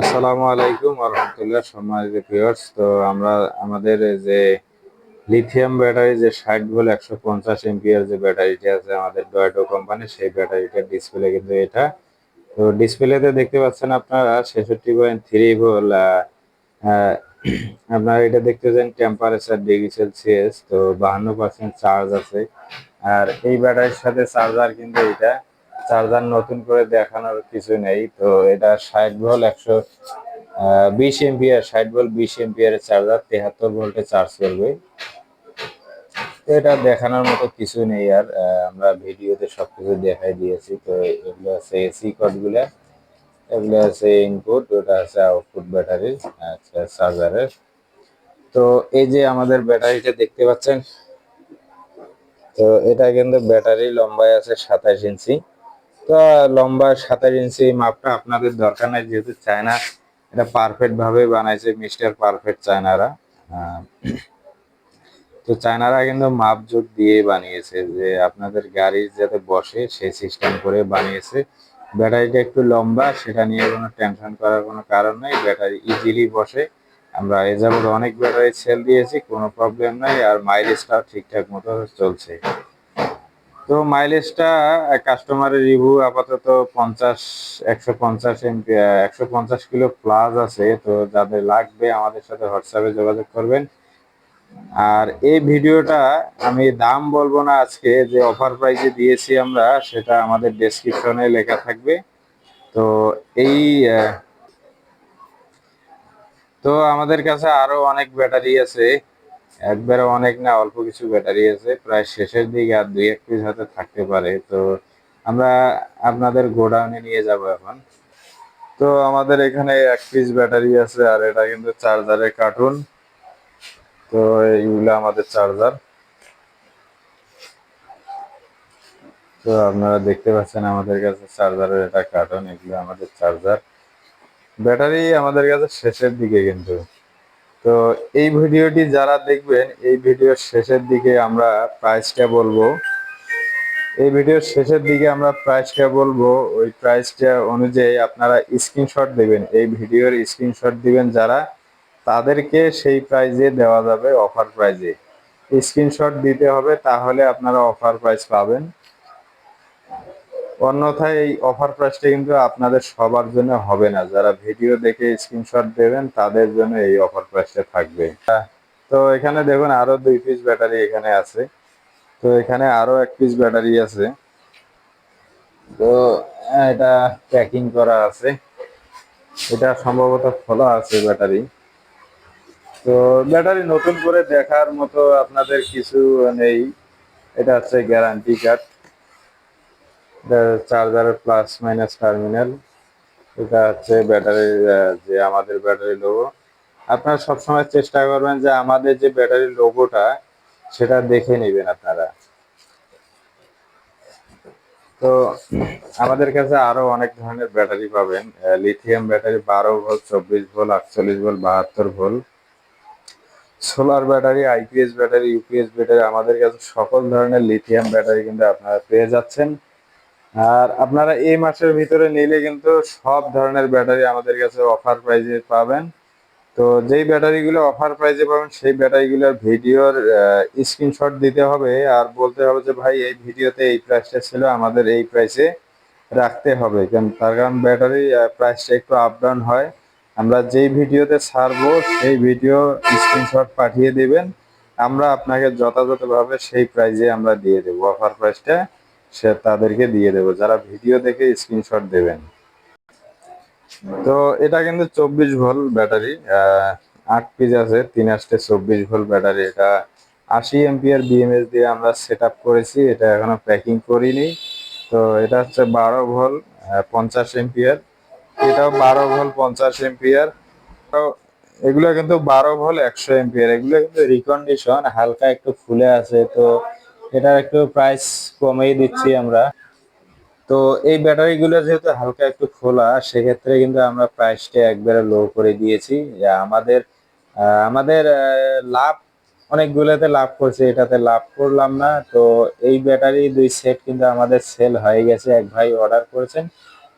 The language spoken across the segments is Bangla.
আসসালামু আলাইকুম রহমতুল্লাহ সম্মানিত ভিউয়ার্স তো আমরা আমাদের যে লিথিয়াম ব্যাটারি যে ষাট ভোল্ট একশো পঞ্চাশ এমপিয়ার যে ব্যাটারিটি আছে আমাদের ডয়েটো কোম্পানি সেই ব্যাটারিটার ডিসপ্লে কিন্তু এটা। তো ডিসপ্লেতে দেখতে পাচ্ছেন আপনারা ছেষট্টি পয়েন্ট থ্রি ভোল্ট আপনারা এটা দেখতেছেন টেম্পারেচার ডিগ্রি সেলসিয়াস তো বাহান্ন পার্সেন্ট চার্জ আছে। আর এই ব্যাটারির সাথে চার্জার কিন্তু এটা। চার্জার নতুন করে দেখানোর কিছু নেই। তো এটা ষাট ভোল্ট একশো বিশ এমপিয়ার, ষাট ভোল্ট, বিশ এমপিয়ারের চার্জার, তেহাত্তর ভোল্টে চার্জ করবে। তো এটা দেখানোর মতো কিছু নেই আর আমরা ভিডিওতে সবকিছু দেখাই দিয়েছি। তো এগুলো আছে এসি কোডগুলো এগুলো আছে ইনপুট ওটা আছে আউটপুট ব্যাটারি আচ্ছা চার্জারের তো এই যে আমাদের ব্যাটারিটা দেখতে পাচ্ছেন? তো এটা কিন্তু ব্যাটারি লম্বায় আছে সাতাশ ইঞ্চি। তো লম্বা সাতাশ ইঞ্চি মাপটা আপনাদের দরকার নাই, যেহেতু চায়না এটা পারফেক্ট ভাবে বানাইছে মিস্টার পারফেক্ট চায়নারা। তো চায়নারা কিন্তু মাপ যোগ দিয়ে বানিয়েছে, যে আপনাদের গাড়ি যাতে বসে সেই সিস্টেম করে বানিয়েছে। ব্যাটারিটা একটু লম্বা, সেটা নিয়ে কোনো টেনশন করার কোনো কারণ নেই, ব্যাটারি ইজিলি বসে। আমরা এ যাবত অনেক ব্যাটারি সেল দিয়েছি, কোনো প্রবলেম নাই, আর মাইলেজটাও ঠিকঠাক মতো চলছে। তো মাইলেজটা কাস্টমারের রিভিউ আপাতত পঞ্চাশ, একশো পঞ্চাশ একশো পঞ্চাশ কিলো প্লাস আছে। তো যাদের লাগবে আমাদের সাথে হোয়াটসঅ্যাপে যোগাযোগ করবেন। আর এই ভিডিওটা আমি দাম বলব না আজকে, যে অফার প্রাইসে দিয়েছি আমরা, সেটা আমাদের ডেসক্রিপশনে লেখা থাকবে। তো এই তো আমাদের কাছে আরও অনেক ব্যাটারি আছে। একবারে অনেক না, অল্প কিছু ব্যাটারি আছে। প্রায় শেষের দিকে আর দুই এক পিস হাতে থাকতে পারে। তো আমরা আপনাদের গোডাউনে নিয়ে যাব এখন। তো আমাদের এখানে এক পিস ব্যাটারি আছে আর এটা কিন্তু চার্জারের কার্টুন। তো এইগুলো আমাদের চার্জার। তো আপনারা দেখতে পাচ্ছেন আমাদের কাছে চার্জারের এটা কার্টুন, এগুলো আমাদের চার্জার। ব্যাটারি আমাদের কাছে শেষের দিকে কিন্তু। তো এই ভিডিওটি যারা দেখবেন, এই ভিডিওর শেষের দিকে আমরা প্রাইসটা বলব। এই ভিডিওর শেষের দিকে আমরা প্রাইসটা বলব। ওই প্রাইসটা অনুযায়ী আপনারা স্ক্রিনশট দেবেন। এই ভিডিওর স্ক্রিনশট দিবেন যারা, তাদেরকে সেই প্রাইজে দেওয়া যাবে অফার প্রাইজে স্ক্রিনশট দিতে হবে, তাহলে আপনারা অফার প্রাইস পাবেন। অন্যথায় এই অফার প্রাইসটা কিন্তু আপনাদের সবার জন্য হবে না। যারা ভিডিও দেখে স্ক্রিনশট দেবেন, তাদের জন্য এই অফার প্রাইসটা থাকবে। তো এখানে দেখুন, আরও দুই পিস ব্যাটারি এখানে আছে। তো এখানে আরও এক পিস ব্যাটারি আছে। তো এটা প্যাকিং করা আছে। এটা সম্ভবত খোলা আছে ব্যাটারি তো ব্যাটারি নতুন করে দেখার মতো আপনাদের কিছু নেই। এটা হচ্ছে গ্যারান্টি কার্ড চার্জারের প্লাস মাইনাস টার্মিনাল এটা হচ্ছে ব্যাটারির যে আমাদের ব্যাটারি লোগো আপনারা সবসময় চেষ্টা করবেন যে আমাদের যে ব্যাটারি লোগোটা সেটা দেখে নেবেন আপনারা। তো আমাদের কাছে আরও অনেক ধরনের ব্যাটারি পাবেন। লিথিয়াম ব্যাটারি বারো ভোল্ট চব্বিশ ভোল্ট আটচল্লিশ ভোল্ট বাহাত্তর volt solar battery IPS battery UPS battery আমাদের কাছে সকল ধরনের লিথিয়াম ব্যাটারি কিন্তু আপনারা পেয়ে যাচ্ছেন। আর আপনারা এই মাসের ভিতরে নিলে কিন্তু সব ধরনের ব্যাটারি আমাদের কাছে অফার প্রাইজে পাবেন। তো যেই ব্যাটারিগুলো অফার প্রাইজে পাবেন, সেই ব্যাটারিগুলোর ভিডিওর স্ক্রিনশট দিতে হবে আর বলতে হবে যে, ভাই, এই ভিডিওতে এই প্রাইসটা ছিল, আমাদের এই প্রাইসে রাখতে হবে। কারণ তার কারণ ব্যাটারি প্রাইসটা একটু আপ ডাউন হয়। আমরা যেই ভিডিওতে ছাড়বো, সেই ভিডিও স্ক্রিনশট পাঠিয়ে দিবেন। আমরা আপনাকে যথাযথভাবে সেই প্রাইজে আমরা দিয়ে দেবো অফার প্রাইসটা সে তাদেরকে দিয়ে দেবো। যারা ভিডিও দেখে স্ক্রিনশট দেবেন। তো এটা কিন্তু চব্বিশ ভোল্ট ব্যাটারি আট পিস আছে, তিন আসতে চব্বিশ ভোল্ট ব্যাটারি। এটা আশি এমপিআর বিএমএস দিয়ে আমরা সেট করেছি, এটা এখনও প্যাকিং করিনি। তো এটা হচ্ছে বারো ভোল্ট পঞ্চাশ এমপিআর এটাও বারো ভোল্ট, পঞ্চাশ এমপিআর তো এগুলো কিন্তু বারো ভোল একশো এমপিআর এগুলো কিন্তু রিকন্ডিশন হালকা একটু ফুলে আছে, তো এটার একটু প্রাইস কমেই দিচ্ছি আমরা। তো এই ব্যাটারিগুলো যেহেতু হালকা একটু খোলা, সেক্ষেত্রে কিন্তু আমরা প্রাইসটা একবারে লো করে দিয়েছি। যে আমাদের আমাদের লাভ, অনেকগুলোতে লাভ করছে, এটাতে লাভ করলাম না। তো এই ব্যাটারি দুই সেট কিন্তু আমাদের সেল হয়ে গেছে, এক ভাই অর্ডার করেছেন।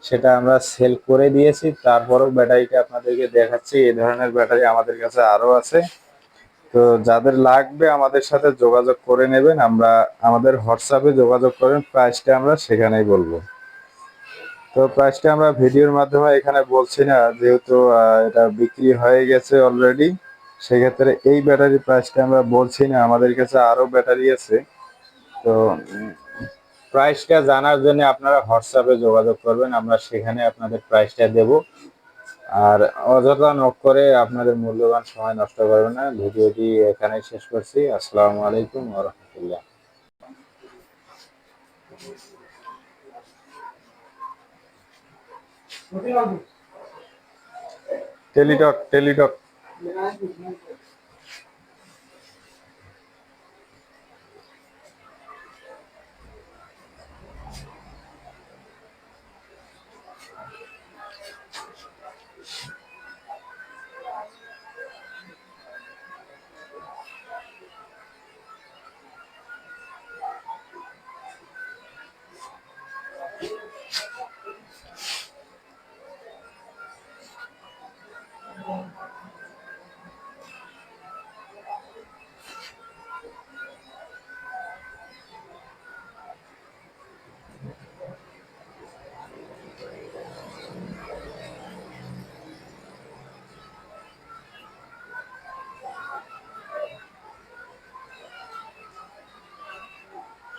সেটা আমরা সেল করে দিয়েছি। তারপরও ব্যাটারিটা আপনাদেরকে দেখাচ্ছি। এই ধরনের ব্যাটারি আমাদের কাছে আরও আছে। তো যাদের লাগবে আমাদের সাথে যোগাযোগ করে নেবেন, আমরা আমাদের হোয়াটসঅ্যাপে যোগাযোগ করেন প্রাইসটা আমরা সেখানেই বলব। তো প্রাইসটা আমরা ভিডিওর মাধ্যমে এখানে বলছি না, যেহেতু এটা বিক্রি হয়ে গেছে অলরেডি সেক্ষেত্রে এই ব্যাটারি প্রাইসটা আমরা বলছি না, আমাদের কাছে আরও ব্যাটারি আছে। তো প্রাইসটা জানার জন্য আপনারা হোয়াটসঅ্যাপে যোগাযোগ করবেন, আমরা সেখানে আপনাদের প্রাইসটা দেব। আর অযথা নক করে আপনাদের মূল্যবান সময় নষ্ট করবে না। ভিডিওটি এখানে শেষ করছি। আসসালামু আলাইকুম রহমতুল্লাহ। Teletalk Teletalk.